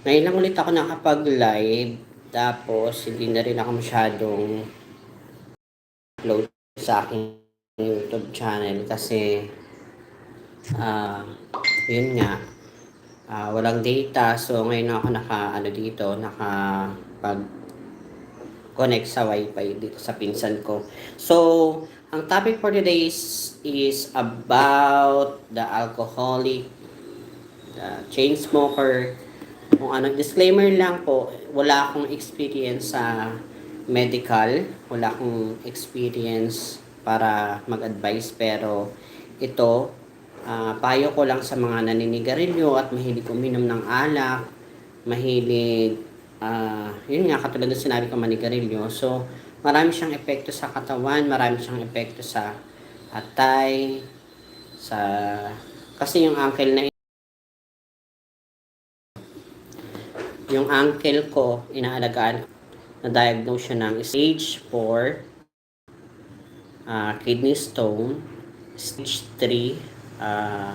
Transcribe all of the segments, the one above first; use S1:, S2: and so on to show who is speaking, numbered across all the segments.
S1: Ngayon lang ulit ako nakapag-live. Tapos, hindi na rin ako masyadong upload sa aking YouTube channel kasi ah yun nga ah, walang data so ngayon ako naka ano dito naka pag connect sa wifi dito sa pinsan ko so ang topic for today is, is about the alcoholic the chain smoker kung ano disclaimer lang po wala akong experience sa medical. Wala akong experience para mag-advise pero ito ah, payo ko lang sa mga naninigarilyo at mahilig uminom ng alak mahilig ah, yun nga katulad ng sinabi ko manigarilyo. So marami siyang epekto sa katawan marami siyang epekto sa atay sa kasi yung uncle na yung uncle ko inaalagaan na-diagnose siya ng stage 4 ah, kidney stone, stage 3, ah,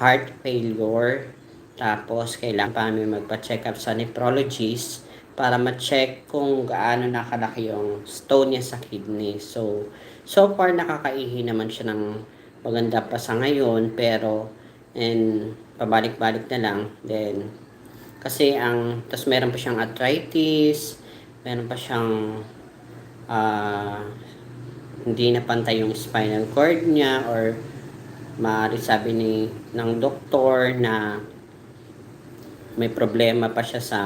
S1: heart failure, tapos kailangan pa namin magpa-check up sa nephrologist para ma-check kung gaano nakalaki yung stone niya sa kidney. So, so far nakakaihi naman siya ng maganda pa sa ngayon, pero and pabalik-balik na lang. Then, kasi ang, tas meron pa siyang arthritis, meron pa siyang ah hindi na pantay yung spinal cord niya or maaari sabi ni ng doktor na may problema pa siya sa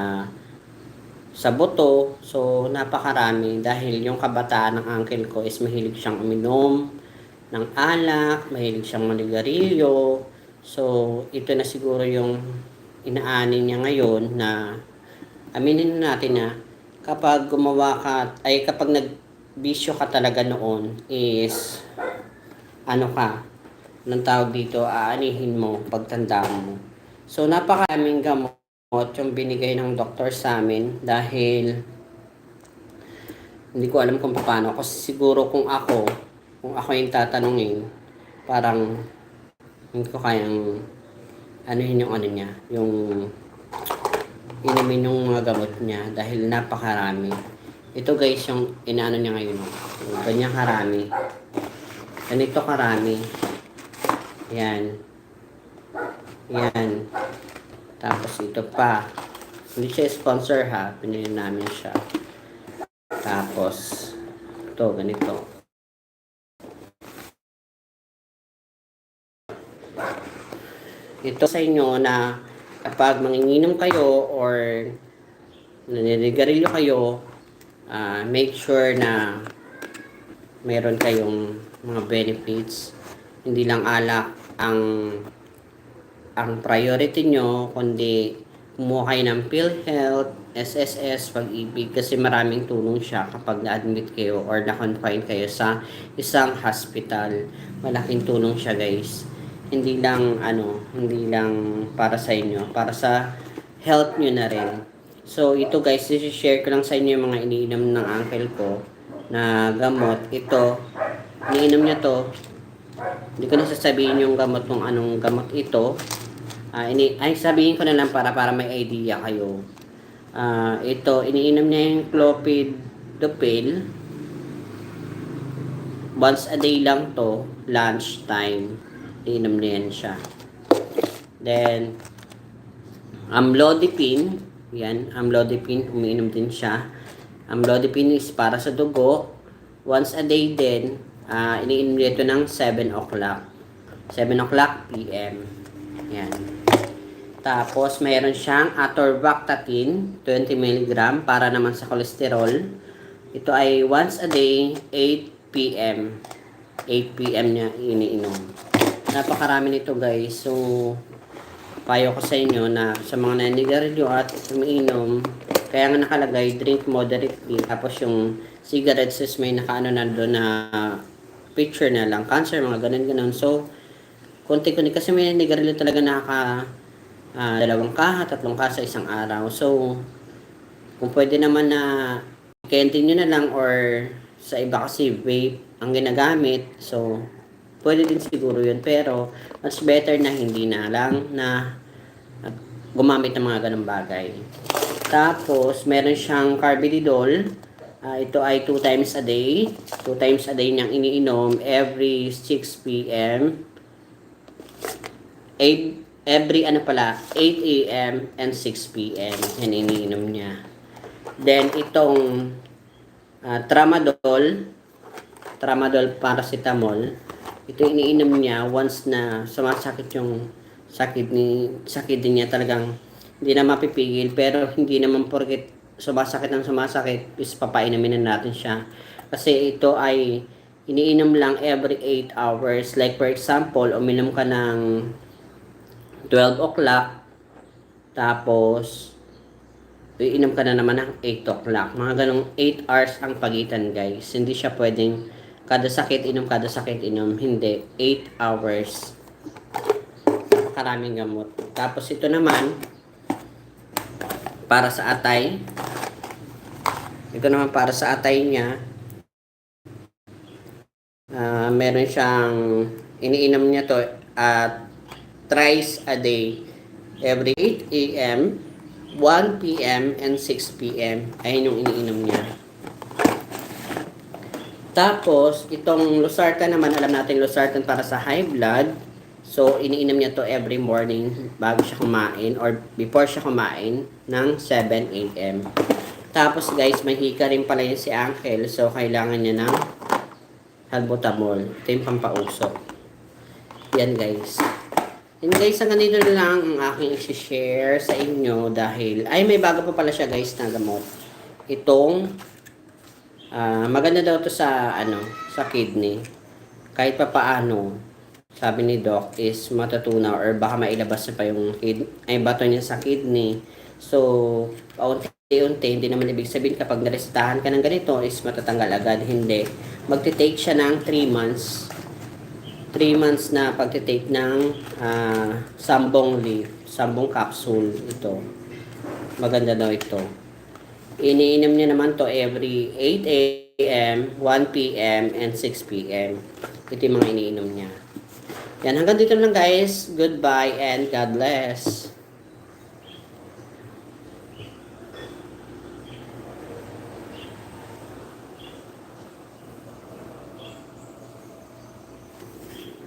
S1: sa buto. So, napakarami dahil yung kabataan ng uncle ko is mahilig siyang uminom ng alak, mahilig siyang manigarilyo. So, ito na siguro yung inaani niya ngayon na aminin na natin na kapag gumawa ka, ay kapag nag bisyo ka talaga noon is ano ka ng tawag dito aanihin mo pagtanda mo. So napakaraming gamot yung binigay ng doktor sa amin dahil hindi ko alam kung paano. Kasi siguro kung ako kung ako yung tatanungin parang hindi ko kayang anuhin yung ano niya yung inumin yung mga gamot niya dahil napakarami ito guys, yung inaano niya ngayon. oh. Ganyan karami. Ganito karami. Yan. Yan. Tapos ito pa. Hindi siya sponsor ha. Pinili namin siya. Tapos, ito, ganito. Ito sa inyo na kapag manginginom kayo or naninigarilyo kayo, uh, make sure na meron kayong mga benefits. Hindi lang alak ang ang priority nyo, kundi kumuha kayo ng PhilHealth, SSS, pag-ibig, kasi maraming tulong siya kapag na-admit kayo or na-confine kayo sa isang hospital. Malaking tulong siya guys. Hindi lang, ano, hindi lang para sa inyo, para sa health nyo na rin. So, ito guys, share ko lang sa inyo yung mga iniinom ng uncle ko na gamot. Ito, iniinom niya to. Hindi ko na sasabihin yung gamot ng anong gamot ito. Ah, ini ay sabihin ko na lang para para may idea kayo. Ah, ito, iniinom niya yung clopidogrel. Once a day lang to, lunch time. Niya yan siya. Then, amlodipine, yan, amlodipine, umiinom din siya. Amlodipine is para sa dugo. Once a day din, uh, iniinom dito ng 7 o'clock. 7 o'clock p.m. Yan. Tapos, mayroon siyang atorvastatin, 20 mg para naman sa kolesterol. Ito ay once a day, 8 p.m. 8 p.m. niya iniinom. Napakarami nito guys. So, payo ko sa inyo na sa mga nanigarilyo at umiinom, kaya nga nakalagay, drink moderately. Tapos yung cigarettes may nakaano na doon na picture na lang, cancer, mga ganun-ganun. So, konti-konti kasi may nanigarilyo talaga nakaka uh, dalawang kaha, tatlong kaha sa isang araw. So, kung pwede naman na nyo na lang or sa iba kasi vape ang ginagamit. So, pwede din siguro yun. Pero, mas better na hindi na lang na gumamit ng mga ganong bagay. Tapos, meron siyang carvedilol. Ah, ito ay 2 times a day. 2 times a day niyang iniinom every 6 p.m. 8, every ano pala, 8 a.m. and 6 p.m. Yan iniinom niya. Then, itong ah, tramadol, tramadol paracetamol, ito iniinom niya once na sumasakit yung sakit ni sakit din niya talagang hindi na mapipigil. Pero hindi naman porket sumasakit ng sumasakit is papainumin na natin siya. Kasi ito ay iniinom lang every 8 hours. Like for example uminom ka ng 12 o'clock tapos iinom ka na naman ng 8 o'clock. Mga ganong 8 hours ang pagitan guys. Hindi siya pwedeng kada sakit inom kada sakit inom hindi 8 hours karaming gamot. Tapos ito naman, para sa atay. Ito naman para sa atay niya. Ah, meron siyang, iniinom niya to at thrice a day. Every 8 a.m., 1 p.m., and 6 p.m. Ayun yung iniinom niya. Tapos, itong Losartan naman, alam natin Losartan para sa high blood. So, iniinom niya to every morning bago siya kumain or before siya kumain ng 7 a.m. Tapos guys, may hika rin pala yun si Uncle. So, kailangan niya ng albutamol. Ito yung pampausok. Yan guys. And guys, hanggang dito lang ang aking isi-share sa inyo dahil, ay may bago pa pala siya guys na gamot. Itong, ah, maganda daw to sa, ano, sa kidney. Kahit pa paano, sabi ni Doc is matutunaw or baka mailabas na pa yung kid, ay bato niya sa kidney. So, paunti-unti, hindi naman ibig sabihin kapag naresetahan ka ng ganito is matatanggal agad. Hindi. Magte-take siya ng 3 months. 3 months na pagte-take ng ah, sambong leaf, sambong capsule ito. Maganda daw ito. Iniinom niya naman to every 8 a.m., 1 p.m., and 6 p.m. Ito yung mga iniinom niya. Yan, hanggang dito lang guys. Goodbye and God bless.